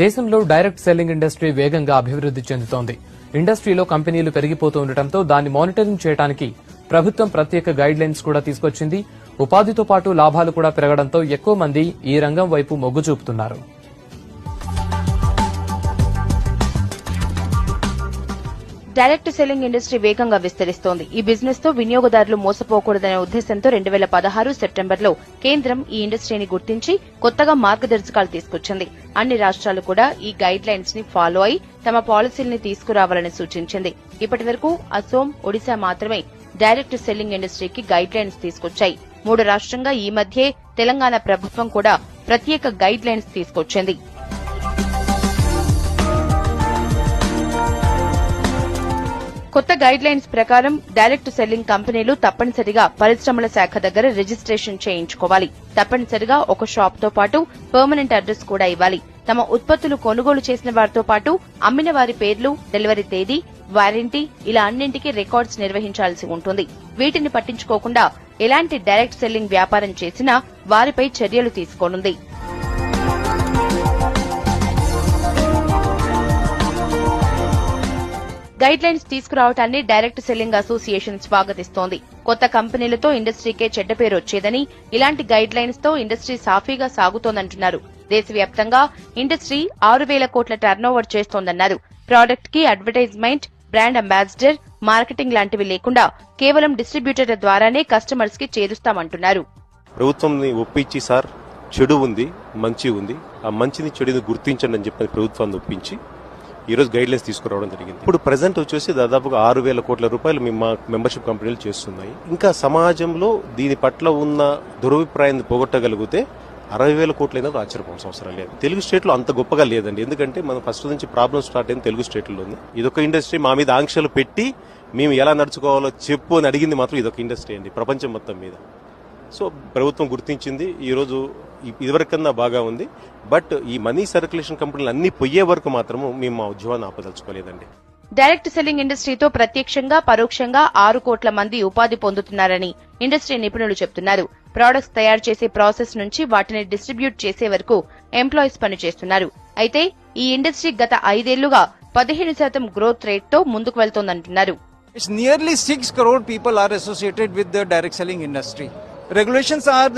దేశంలో direct selling industry వేగంగా అభివృద్ధి చెందుతోంది. ఇండస్ట్రీలో కంపెనీలు పెరిగిపోతూ ఉండటంతో దాన్ని మానిటరింగ్ చేయడానికి ప్రభుత్వం ప్రత్యేక గైడ్ లైన్స్ కూడా తీసుకొచ్చింది. ఉపాధితో పాటు లాభాలు కూడా పెరగడంతో ఎక్కువ మంది ఈ రంగం వైపు మొగ్గు చూపుతున్నారు. డైరెక్ట్ సెల్లింగ్ ఇండస్ట్రీ వేగంగా విస్తరిస్తోంది. ఈ బిజినెస్తో వినియోగదారులు మోసపోకూడదనే ఉద్దేశంతో రెండు వేల పదహారు సెప్టెంబర్లో కేంద్రం ఈ ఇండస్ట్రీని గుర్తించి కొత్తగా మార్గదర్శకాలు తీసుకొచ్చింది. అన్ని రాష్ట్రాలు కూడా ఈ గైడ్ లైన్స్ని ఫాలో అయి తమ పాలసీల్ని తీసుకురావాలని సూచించింది. ఇప్పటి వరకు అసోం ఒడిశా మాత్రమే డైరెక్ట్ సెల్లింగ్ ఇండస్ట్రీకి గైడ్ లైన్స్ తీసుకొచ్చాయి. మూడు రాష్ట్రంగా ఈ మధ్యే తెలంగాణ ప్రభుత్వం కూడా ప్రత్యేక గైడ్ లైన్స్ తీసుకొచ్చింది. కొత్త గైడ్ లైన్స్ ప్రకారం డైరెక్ట్ సెల్లింగ్ కంపెనీలు తప్పనిసరిగా పరిశ్రమల శాఖ దగ్గర రిజిస్ట్రేషన్ చేయించుకోవాలి. తప్పనిసరిగా ఒక షాప్తో పాటు పర్మనెంట్ అడ్రస్ కూడా ఇవ్వాలి. తమ ఉత్పత్తులు కొనుగోలు చేసిన వారితో పాటు అమ్మిన వారి పేర్లు డెలివరీ తేదీ వారంటీ ఇలా అన్నింటికీ రికార్డ్స్ నిర్వహించాల్సి ఉంటుంది. వీటిని పట్టించుకోకుండా ఎలాంటి డైరెక్ట్ సెల్లింగ్ వ్యాపారం చేసినా వారిపై చర్యలు తీసుకోనుంది. గైడ్ లైన్స్ తీసుకురావటాన్ని డైరెక్ట్ సెల్లింగ్ అసోసియేషన్ స్వాగతిస్తోంది. కొత్త కంపెనీలతో ఇండస్ట్రీకే చెడ్డ పేరు వచ్చేదని ఇలాంటి గైడ్ లైన్స్తో ఇండస్ట్రీ సాఫీగా సాగుతోందంటున్నారు. దేశవ్యాప్తంగా ఇండస్ట్రీ ఆరు వేల కోట్ల టర్నోవర్ చేస్తోందన్నారు. ప్రాడక్ట్కి అడ్వర్టైజ్మెంట్ బ్రాండ్ అంబాసిడర్ మార్కెటింగ్ లాంటివి లేకుండా కేవలం డిస్ట్రిబ్యూటర్ల ద్వారానే కస్టమర్స్కి చేరుస్తామంటున్నారు. ప్రభుత్వం ఒప్పించి సార్ చెడు ఉంది మంచి ఉంది. ఆ మంచిని చెడుని గుర్తించండి అని చెప్పి ప్రభుత్వాన్ని ఒప్పించి ఈరోజు గైడ్లైన్స్ తీసుకురావడం జరిగింది. ఇప్పుడు ప్రజెంట్ వచ్చేసి దాదాపుగా ఆరు వేల కోట్ల రూపాయలు మా మెంబర్షిప్ కంపెనీలు చేస్తున్నాయి. ఇంకా సమాజంలో దీని పట్ల ఉన్న దురభిప్రాయాన్ని పోగొట్టగలిగితే అరవై వేల కోట్లైనా ఆశ్చర్యపోవాల్సిన అవసరం లేదు. తెలుగు స్టేట్లో అంత గొప్పగా లేదండి. ఎందుకంటే మనం ఫస్ట్ నుంచి ప్రాబ్లం స్టార్ట్ అయింది తెలుగు స్టేట్లో ఉంది ఇదొక ఇండస్ట్రీ మా మీద ఆంక్షలు పెట్టి మేము ఎలా నడుచుకోవాలో చెప్పు అని అడిగింది మాత్రం ఇదొక ఇండస్ట్రీ అండి ప్రపంచం మొత్తం మీద. సో ప్రభుత్వం గుర్తించింది. ఈరోజు ఇదివరకన్నా బాగా ఉంది. బట్ ఈ మనీ సర్క్యులేషన్ కంపెనీలు అన్ని పోయే వరకు మాత్రము మేము మా ఉద్యోగాన్ని ఆపదలుచుకోలేదండి. డైరెక్ట్ సెల్లింగ్ ఇండస్ట్రీతో ప్రత్యక్షంగా పరోక్షంగా ఆరు కోట్ల మంది ఉపాధి పొందుతున్నారని ఇండస్ట్రీ నిపుణులు చెబుతున్నారు ప్రొడక్ట్స్ తయారు చేసే ప్రాసెస్ నుంచి వాటిని డిస్ట్రిబ్యూట్ చేసే వరకు ఎంప్లాయీస్ పనిచేస్తున్నారు. అయితే ఈ ఇండస్ట్రీ గత ఐదేళ్ళుగా పదిహేను శాతం గ్రోత్ రేట్తో ముందుకు వెళ్తోందంటున్నారు. It's nearly 6 crore people are associated with the direct selling industry. Regulations are the